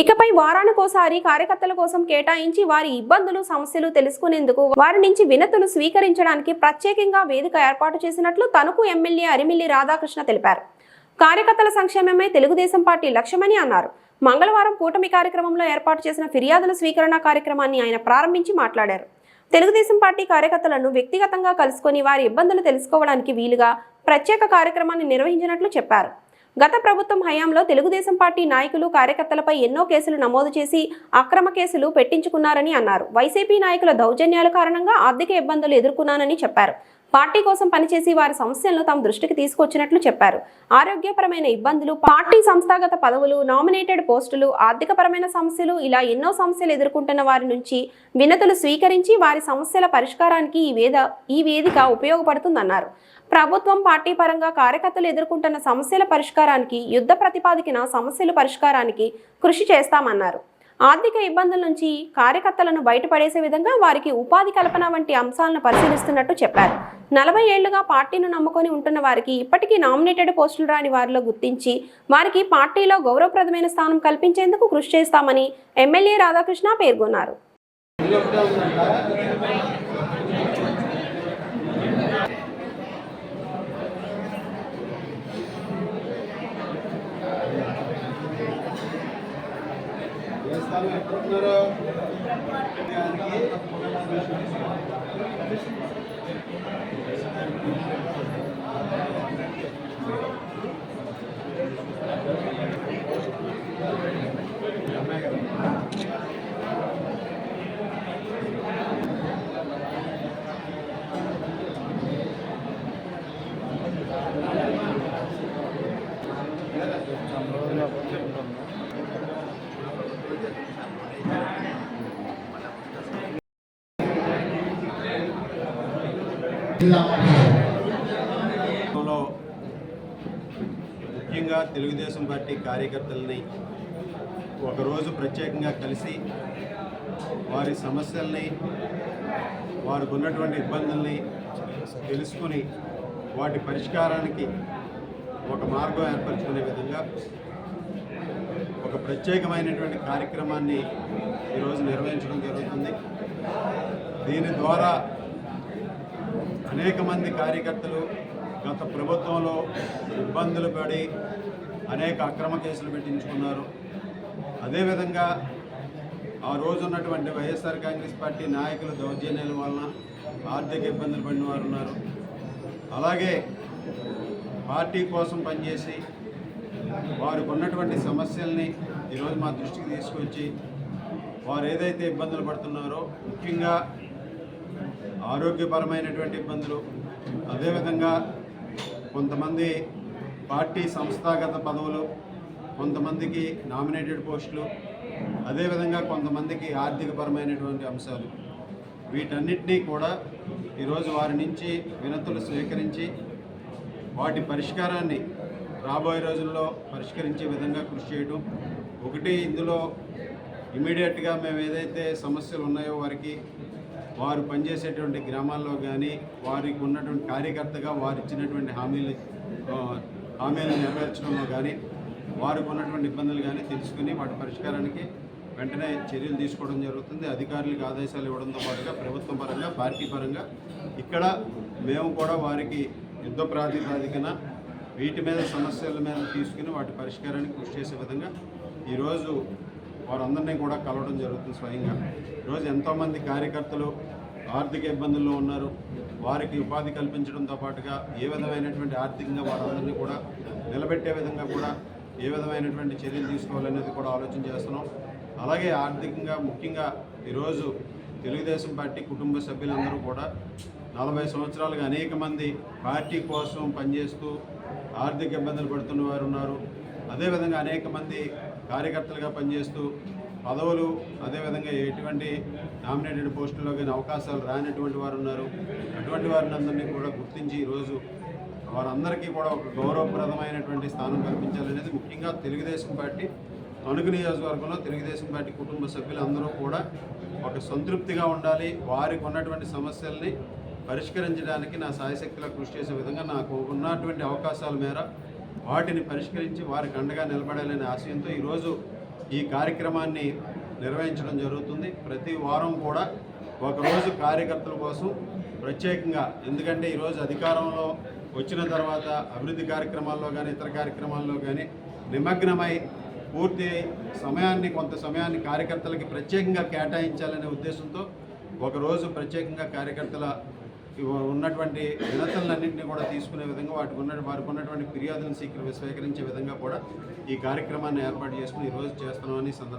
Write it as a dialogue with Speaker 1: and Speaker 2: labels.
Speaker 1: ఇకపై వారానికోసారి కార్యకర్తల కోసం కేటాయించి వారి ఇబ్బందులు సమస్యలు తెలుసుకునేందుకు వారి నుంచి వినతులు స్వీకరించడానికి ప్రత్యేకంగా వేదిక ఏర్పాటు చేసినట్లు తణుకు ఎమ్మెల్యే అరిమిల్లి రాధాకృష్ణ తెలిపారు. కార్యకర్తల సంక్షేమమే తెలుగుదేశం పార్టీ లక్ష్యమని అన్నారు. మంగళవారం కూటమి కార్యక్రమంలో ఏర్పాటు చేసిన ఫిర్యాదుల స్వీకరణ కార్యక్రమాన్ని ఆయన ప్రారంభించి మాట్లాడారు. తెలుగుదేశం పార్టీ కార్యకర్తలను వ్యక్తిగతంగా కలుసుకొని వారి ఇబ్బందులు తెలుసుకోవడానికి వీలుగా ప్రత్యేక కార్యక్రమాన్ని నిర్వహించినట్లు చెప్పారు. గత ప్రభుత్వం హయాంలో తెలుగుదేశం పార్టీ నాయకులు కార్యకర్తలపై ఎన్నో కేసులు నమోదు చేసి అక్రమ కేసులు పెట్టించుకున్నారని అన్నారు. వైసీపీ నాయకుల దౌర్జన్యాల కారణంగా ఆర్థిక ఇబ్బందులు ఎదుర్కొన్నానని చెప్పారు. పార్టీ కోసం పనిచేసి వారి సమస్యలను తమ దృష్టికి తీసుకొచ్చినట్లు చెప్పారు. ఆరోగ్యపరమైన ఇబ్బందులు పార్టీ సంస్థాగత పదవులు నామినేటెడ్ పోస్టులు ఆర్థికపరమైన సమస్యలు ఇలా ఎన్నో సమస్యలు ఎదుర్కొంటున్న వారి నుంచి వినతులు స్వీకరించి వారి సమస్యల పరిష్కారానికి ఈ వేద ఈ వేదిక ఉపయోగపడుతుందన్నారు. ప్రభుత్వం పార్టీ పరంగా కార్యకర్తలు ఎదుర్కొంటున్న సమస్యల పరిష్కారానికి యుద్ధ ప్రతిపాదికన సమస్యల పరిష్కారానికి కృషి చేస్తామన్నారు. ఆర్థిక ఇబ్బందుల నుంచి కార్యకర్తలను బయటపడేసే విధంగా వారికి ఉపాధి కల్పన వంటి అంశాలను పరిశీలిస్తున్నట్టు చెప్పారు. నలభై ఏళ్ళుగా పార్టీను నమ్ముకొని ఉంటున్న వారికి ఇప్పటికీ నామినేటెడ్ పోస్టులు రాని వారిలో గుర్తించి వారికి పార్టీలో గౌరవప్రదమైన స్థానం కల్పించేందుకు కృషి చేస్తామని ఎమ్మెల్యే రాధాకృష్ణ పేర్కొన్నారు.
Speaker 2: ఏ స్థానం ఎక్కడున్నారు ముఖ్యంగా తెలుగుదేశం పార్టీ కార్యకర్తలని ఒకరోజు ప్రత్యేకంగా కలిసి వారి సమస్యల్ని వారికి ఉన్నటువంటి ఇబ్బందుల్ని తెలుసుకుని వాటి పరిష్కారానికి ఒక మార్గం ఏర్పరచుకునే విధంగా ఒక ప్రత్యేకమైనటువంటి కార్యక్రమాన్ని ఈరోజు నిర్వహించడం జరుగుతుంది. దీని ద్వారా అనేక మంది కార్యకర్తలు గత ప్రభుత్వంలో ఇబ్బందులు పడి అనేక అక్రమ కేసులు పెట్టించుకున్నారు. అదేవిధంగా ఆ రోజు ఉన్నటువంటి వైఎస్ఆర్ కాంగ్రెస్ పార్టీ నాయకుల దౌర్జన్యాల వలన ఆర్థిక ఇబ్బందులు పడిన వారు ఉన్నారు. అలాగే పార్టీ కోసం పనిచేసి వారికి ఉన్నటువంటి సమస్యల్ని ఈరోజు మా దృష్టికి తీసుకొచ్చి వారు ఏదైతే ఇబ్బందులు పడుతున్నారో ముఖ్యంగా ఆరోగ్యపరమైనటువంటి ఇబ్బందులు. అదేవిధంగా కొంతమంది పార్టీ సంస్థాగత పదవులు కొంతమందికి నామినేటెడ్ పోస్టులు అదేవిధంగా కొంతమందికి ఆర్థికపరమైనటువంటి అంశాలు. వీటన్నిటినీ కూడా ఈరోజు వారి నుంచి వినతులు స్వీకరించి వాటి పరిష్కారాన్ని రాబోయే రోజుల్లో పరిష్కరించే విధంగా కృషి చేయడం ఒకటి ఇందులో ఇమీడియట్గా మేము ఏదైతే సమస్యలు ఉన్నాయో వారికి వారు పనిచేసేటువంటి గ్రామాల్లో కానీ వారికి ఉన్నటువంటి కార్యకర్తగా వారు ఇచ్చినటువంటి హామీలు హామీలు నెరవేర్చడంలో కానీ వారికి ఉన్నటువంటి ఇబ్బందులు కానీ తెలుసుకుని వాటి పరిష్కారానికి వెంటనే చర్యలు తీసుకోవడం జరుగుతుంది. అధికారులకు ఆదేశాలు ఇవ్వడంతో పాటుగా ప్రభుత్వం పరంగా పార్టీ పరంగా ఇక్కడ మేము కూడా వారికి యుద్ధ ప్రాతిపాదికన వీటి మీద సమస్యల మీద తీసుకుని వాటి పరిష్కారానికి కృషి చేసే విధంగా ఈరోజు వారందరినీ కూడా కలవడం జరుగుతుంది స్వయంగా. ఈరోజు ఎంతోమంది కార్యకర్తలు ఆర్థిక ఇబ్బందుల్లో ఉన్నారు. వారికి ఉపాధి కల్పించడంతో పాటుగా ఏ విధమైనటువంటి ఆర్థికంగా వారందరినీ కూడా నిలబెట్టే విధంగా కూడా ఏ విధమైనటువంటి చర్యలు తీసుకోవాలనేది కూడా ఆలోచన చేస్తున్నాం. అలాగే ఆర్థికంగా ముఖ్యంగా ఈరోజు తెలుగుదేశం పార్టీ కుటుంబ సభ్యులందరూ కూడా నలభై సంవత్సరాలుగా అనేక మంది పార్టీ కోసం పనిచేస్తూ ఆర్థిక ఇబ్బందులు పడుతున్న వారు ఉన్నారు. అదేవిధంగా అనేక మంది కార్యకర్తలుగా పనిచేస్తూ పదవులు అదేవిధంగా ఎటువంటి నామినేటెడ్ పోస్టుల్లో కానీ అవకాశాలు రానటువంటి వారు ఉన్నారు. అటువంటి వారిని అందరినీ కూడా గుర్తించి ఈరోజు వారందరికీ కూడా ఒక గౌరవప్రదమైనటువంటి స్థానం కల్పించాలనేది ముఖ్యంగా తెలుగుదేశం పార్టీ తణుకు నియోజకవర్గంలో తెలుగుదేశం పార్టీ కుటుంబ సభ్యులందరూ కూడా ఒక సంతృప్తిగా ఉండాలి. వారికి ఉన్నటువంటి సమస్యల్ని పరిష్కరించడానికి నా సాయశక్తిలో కృషి చేసే విధంగా నాకు ఉన్నటువంటి అవకాశాల మేర వాటిని పరిష్కరించి వారికి అండగా నిలబడాలనే ఆశయంతో ఈరోజు ఈ కార్యక్రమాన్ని నిర్వహించడం జరుగుతుంది. ప్రతి వారం కూడా ఒకరోజు కార్యకర్తల కోసం ప్రత్యేకంగా ఎందుకంటే ఈరోజు అధికారంలో వచ్చిన తర్వాత అభివృద్ధి కార్యక్రమాల్లో కానీ ఇతర కార్యక్రమాల్లో కానీ నిమగ్నమై పూర్తి సమయాన్ని కొంత సమయాన్ని కార్యకర్తలకి ప్రత్యేకంగా కేటాయించాలనే ఉద్దేశంతో ఒకరోజు ప్రత్యేకంగా కార్యకర్తల ఉన్నటువంటి వినతులన్నింటినీ కూడా తీసుకునే విధంగా వాటికి ఉన్న వారికి ఉన్నటువంటి ఫిర్యాదులను స్వీకరి స్వీకరించే విధంగా కూడా ఈ కార్యక్రమాన్ని ఏర్పాటు చేసుకుని ఈరోజు చేస్తున్నామని సందర్భంగా